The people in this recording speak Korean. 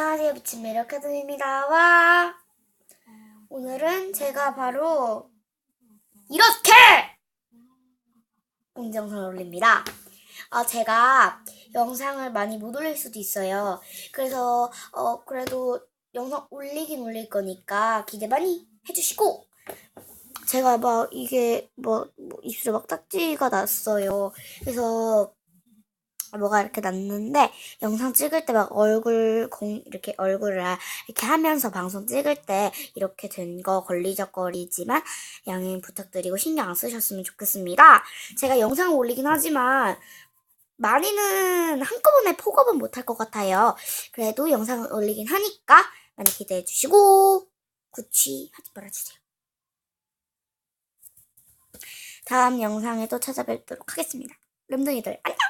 안녕하세요. 미친 매력 카드입니다. 와! 오늘은 제가 바로 이렇게 공정상을 올립니다. 어, 제가 영상을 많이 못 올릴 수도 있어요. 그래서 어, 그래도 영상 올리긴 올릴 거니까 기대 많이 해주시고 제가 막 이게 뭐, 뭐 입술에 막 딱지가 났어요. 그래서 뭐가 이렇게 났는데 영상 찍을 때 막 얼굴 공 이렇게 얼굴을 이렇게 하면서 방송 찍을 때 이렇게 된 거 걸리적거리지만 양해 부탁드리고 신경 안 쓰셨으면 좋겠습니다. 제가 영상을 올리긴 하지만 많이는 한꺼번에 폭업은 못할 것 같아요. 그래도 영상을 올리긴 하니까 많이 기대해 주시고 구취 하지 말아주세요. 다음 영상에 또 찾아뵙도록 하겠습니다. 름둥이들 안녕!